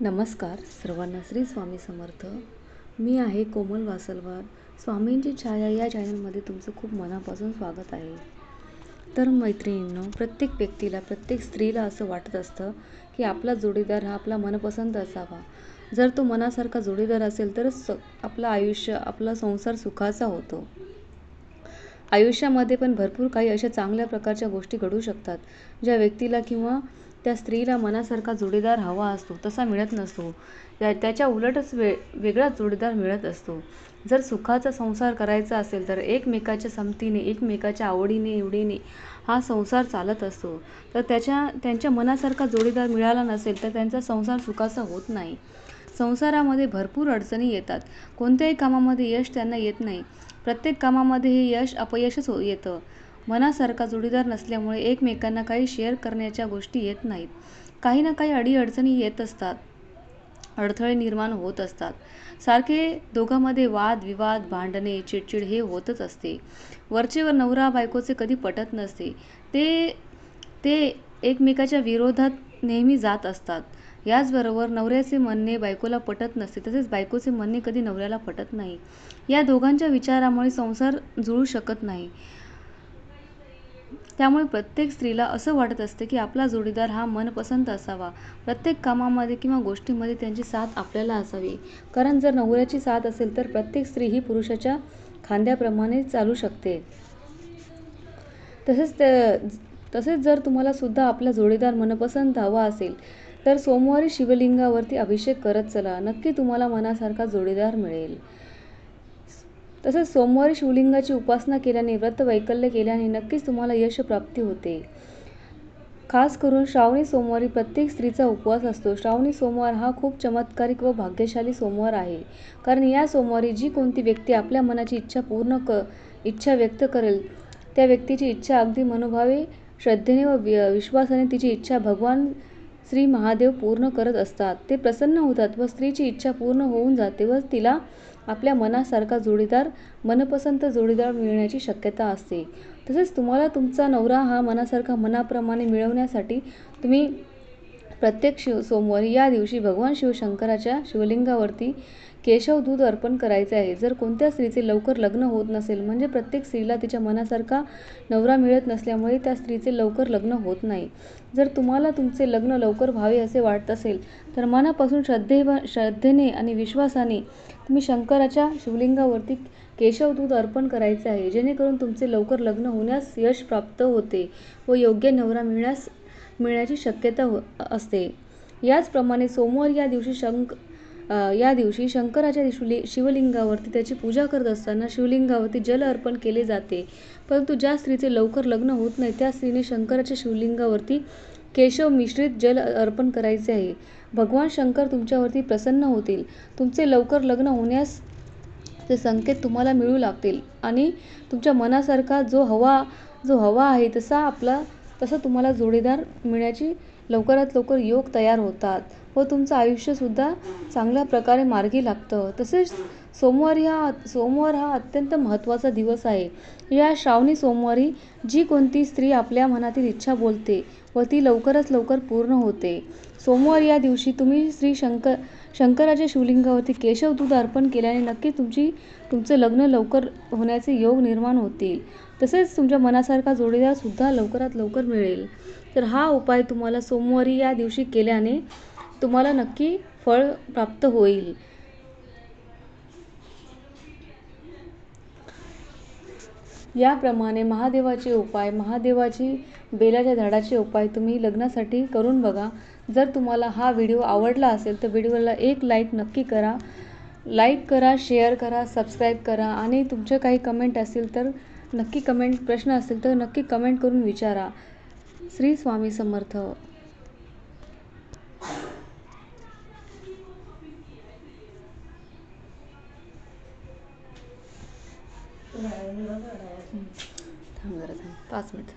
नमस्कार सर्वांना श्री स्वामी समर्थ. मी आहे कोमल वासलवार. स्वामींची छाया या चॅनलमध्ये तुमचं खूप मनापासून स्वागत आहे. तर मैत्रिणींनो प्रत्येक व्यक्तीला प्रत्येक स्त्रीला असं वाटत असतं की आपला जोडीदार हा आपला मनपसंत असावा. जर तो मनासारखा जोडीदार असेल तरच स आपलं आयुष्य आपला संसार सुखाचा होतो. आयुष्यामध्ये पण भरपूर काही अशा चांगल्या प्रकारच्या गोष्टी घडू शकतात ज्या व्यक्तीला किंवा त्या स्त्रीला मनासारखा जोडीदार हवा असतो तसा मिळत नसतो. त्या त्याच्या उलटच वे वेगळाच जोडीदार मिळत असतो. जर सुखाचा संसार करायचा असेल तर एकमेकाच्या संमतीने एकमेकाच्या आवडीने निवडीने हा संसार चालत असतो. तर त्याच्या त्यांच्या मनासारखा जोडीदार मिळाला नसेल तर त्यांचा संसार सुखाचा होत नाही. संसारामध्ये भरपूर अडचणी येतात. कोणत्याही कामामध्ये यश त्यांना येत नाही. प्रत्येक कामामध्ये हे यश अपयशच हो येतं. मनासारखा जोडीदार नसल्यामुळे एकमेकांना काही शेअर करण्याच्या गोष्टी येत नाहीत. काही ना काही अडीअडचणी येत असतात. अडथळे निर्माण होत असतात. सारखे दोघांमध्ये वाद विवाद भांडणे चिडचिड हे होतच असते. वरचेवर नवरा बायकोचे कधी पटत नसते. ते ते एकमेकाच्या विरोधात नेहमी जात असतात. याचबरोबर नवऱ्याचे म्हणणे बायकोला पटत नसते तसेच बायकोचे म्हणणे कधी नवऱ्याला पटत नाही. या दोघांच्या विचारामुळे संसार जुळू शकत नाही. त्यामुळे प्रत्येक स्त्रीला असं वाटत असते की आपला जोडीदार हा मनपसंत असावा. प्रत्येक कामामध्ये किंवा गोष्टीमध्ये त्यांची साथ आपल्याला असावी. कारण जर नवऱ्याची साथ असेल तर प्रत्येक स्त्री ही पुरुषाच्या खांद्याप्रमाणे चालू शकते. तसेच तसेच जर तुम्हाला सुद्धा आपला जोडीदार मनपसंत हवा असेल तर सोमवारी शिवलिंगावरती अभिषेक करत चला. नक्की तुम्हाला मनासारखा जोडीदार मिळेल. तसेच सोमवारी शिवलिंगाची उपासना केल्याने व्रत वैकल्य केल्याने नक्कीच तुम्हाला यश प्राप्ती होते. खास करून श्रावणी सोमवारी प्रत्येक स्त्रीचा उपवास असतो. श्रावणी सोमवार हा खूप चमत्कारिक व भाग्यशाली सोमवार आहे. कारण या सोमवारी जी कोणती व्यक्ती आपल्या मनाची इच्छा पूर्ण क इच्छा व्यक्त करेल त्या व्यक्तीची इच्छा अगदी मनोभावे श्रद्धेने व विश्वासाने तिची इच्छा भगवान श्री महादेव पूर्ण करत असतात. ते प्रसन्न होतात व स्त्रीची इच्छा पूर्ण होऊन जाते व तिला आपल्या मनासारखा जोडीदार मनपसंत जोडीदार मिळण्याची शक्यता असते. तसेच तुम्हाला तुमचा नवरा हा मनासारखा मनाप्रमाणे मिळवण्यासाठी तुम्ही प्रत्येक शिव सोमवारी या दिवशी भगवान शिवशंकराच्या शिवलिंगावरती केशव दूध अर्पण करायचे आहे. जर कोणत्या स्त्रीचे लवकर लग्न होत नसेल म्हणजे प्रत्येक स्त्रीला तिच्या मनासारखा नवरा मिळत नसल्यामुळे त्या स्त्रीचे लवकर लग्न होत नाही. जर तुम्हाला तुमचे लग्न लवकर व्हावे असे वाटत असेल तर मनापासून श्रद्धे श्रद्धेने आणि विश्वासाने तुम्ही शंकराच्या शिवलिंगावरती केशव दूध अर्पण करायचे आहे. जेणेकरून तुमचे लवकर लग्न होण्यास यश प्राप्त होते व योग्य नवरा मिळण्यास मिळण्याची शक्यता हो- असते. याचप्रमाणे सोमवार या दिवशी शंक या दिवशी शंकराच्या शिवलि शिवलिंगावरती त्याची पूजा करत असताना शिवलिंगावरती जल अर्पण केले जाते. परंतु ज्या स्त्रीचे लवकर लग्न होत नाही त्या स्त्रीने शंकराच्या शिवलिंगावरती केशव मिश्रित जल अर्पण करायचे आहे. भगवान शंकर तुमच्यावरती प्रसन्न होतील. तुमचे लवकर लग्न होण्यास ते संकेत तुम्हाला मिळू लागतील. आणि तुमच्या मनासारखा जो हवा जो हवा आहे तसा आपला तसं तुम्हाला जोडीदार मिळण्याची लवकरात लवकर योग तयार होतात व तुमचं आयुष्यसुद्धा चांगल्या प्रकारे मार्गी लागतं. तसेच सोमवारी हा सोमवार हा अत्यंत महत्त्वाचा दिवस आहे. या श्रावणी सोमवारी जी कोणती स्त्री आपल्या मनातील इच्छा बोलते व ती लवकरच लवकर पूर्ण होते. सोमवार या दिवशी तुम्ही श्री शंकर शंकराच्या शिवलिंगावरती केशव दूध अर्पण केल्याने नक्की तुमची तुमचं लग्न लवकर होण्याचे योग निर्माण होतील. तसेच तुमच्या मनासारखा जोडीदारसुद्धा लवकरात लवकर मिळेल. तर हा उपाय तुम्हाला सोमवारी या दिवशी केल्याने तुम्हाला नक्की फळ प्राप्त होईल. याप्रमाणे महादेवाचे उपाय महादेवाची बेलाच्या झाडाचे उपाय तुम्ही लग्नासाठी करून बघा. जर तुम्हाला हा व्हिडिओ आवडला असेल तर व्हिडिओला एक लाईक नक्की करा. लाईक करा शेअर करा सबस्क्राईब करा आणि तुमचे काही कमेंट असतील तर नक्की कमेंट प्रश्न असतील तर नक्की कमेंट करून विचारा. श्री स्वामी समर्थ. थांब जरा थांब. पाच मिनिट.